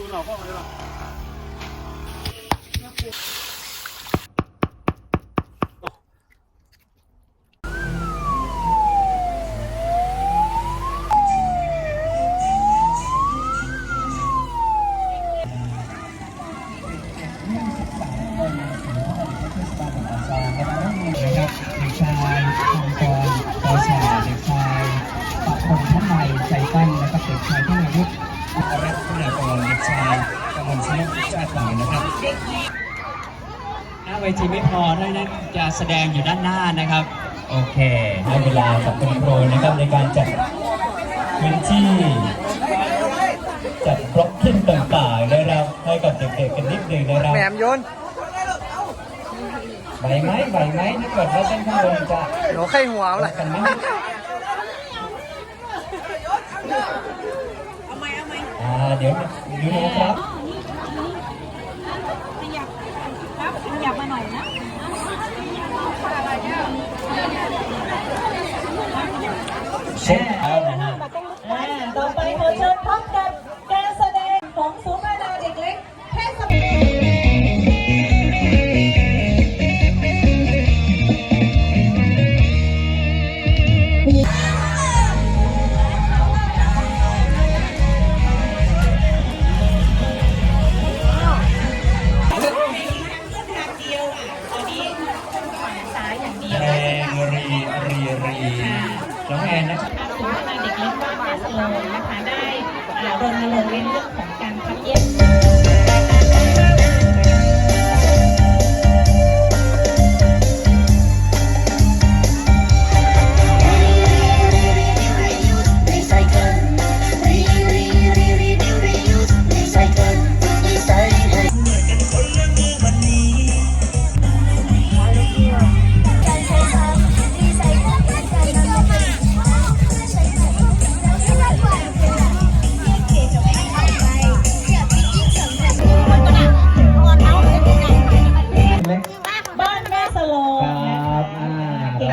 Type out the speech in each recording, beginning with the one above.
ดูหน่อยพ่อเลยล่ะนะครับเด็กชายทองกรปอสาเด็กชายปะพงทำไมใจตั้งนะครับเด็กชายที่นายุทธรัตน์คุณากรเด็กชายกมลช นกชาติหวังนะครับหน้าเวทีไม่พอด้วยนะจะแสดงอยู่ด้านหน้านะครับ โอเคให้เวลากับคุณครูนะครับในการจัดพื้นที่ จัดบล็อกขึ้นต่างๆนะครับให้กับเด็กๆกันนิดหนึ่งนะครับแหมมโยนไหวไหมไหวไหมถ้าเกิดว่าเต้นข้างบนจะหนูไข้หัวเอารัล่ะกกันไหมอ่าเดี๋ยวดูนะครับ อย่างดีแรงรีรีรีน้องแอนนะคะถือว่าเด็กเล็กบ้านแม่สโลงนะคะได้รณรงค์ในเรื่องของการคัดแยก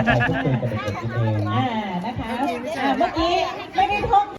ราพูดคุยกันเองนะคะอ่เมื่อกี้ไม่ได้ท่อ